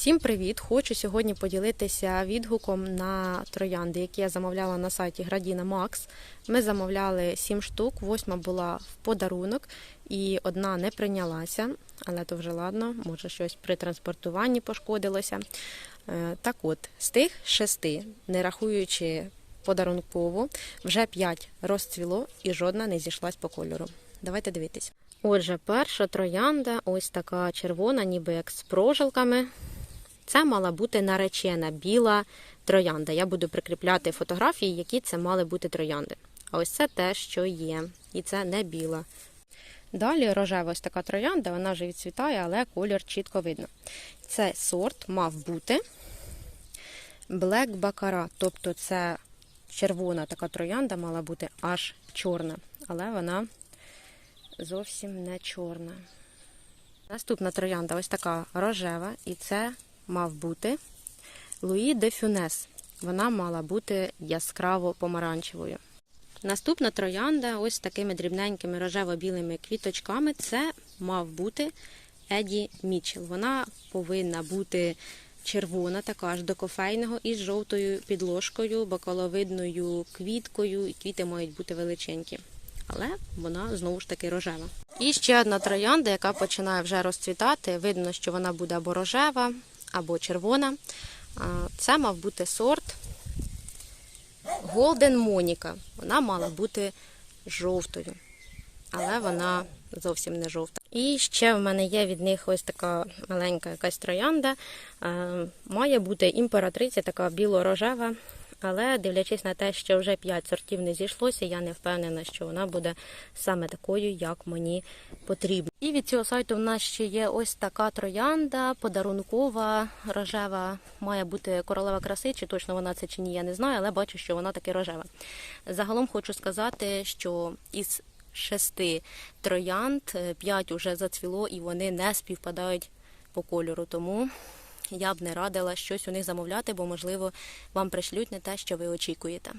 Всім привіт! Хочу сьогодні поділитися відгуком на троянди, які я замовляла на сайті Градіна Макс. Ми замовляли 7 штук, восьма була в подарунок і одна не прийнялася, але то вже ладно, може щось при транспортуванні пошкодилося. Е, Так от, з тих шести, не рахуючи подарункову, вже 5 розцвіло і жодна не зійшлась по кольору. Давайте дивитись. Отже, перша троянда, ось така червона, ніби як з прожилками. Це мала бути наречена біла троянда. Я буду прикріпляти фотографії, які це мали бути троянди. А ось це те, що є. І це не біла. Далі рожева ось така троянда, вона вже відцвітає, але колір чітко видно. Цей сорт мав бути Black Baccarat, тобто це червона така троянда мала бути аж чорна, але вона зовсім не чорна. Наступна троянда ось така рожева, і це мав бути Луї де Фюнес. Вона мала бути яскраво помаранчевою. Наступна троянда ось такими дрібненькими рожево-білими квіточками. Це мав бути Еді Мічел. Вона повинна бути червона, така аж до кофейного, із жовтою підложкою, бакаловидною квіткою, і квіти мають бути величенькі. Але вона знову ж таки рожева. І ще одна троянда, яка починає вже розцвітати. Видно, що вона буде або рожева, або червона. Це мав бути сорт Golden Monica. Вона мала бути жовтою, але вона зовсім не жовта. І ще в мене є від них ось така маленька якась троянда. Е, Має бути імператриця, така біло-рожева. Але дивлячись на те, що вже 5 сортів не зійшлося, я не впевнена, що вона буде саме такою, як мені потрібно. І від цього сайту в нас ще є ось така троянда, подарункова, рожева, має бути королева краси, чи точно вона це чи ні, я не знаю, але бачу, що вона таки рожева. Загалом хочу сказати, що із шести троянд е, п'ять уже зацвіло і вони не співпадають по кольору. Тому я б не радила щось у них замовляти, бо, можливо, вам пришлють не те, що ви очікуєте.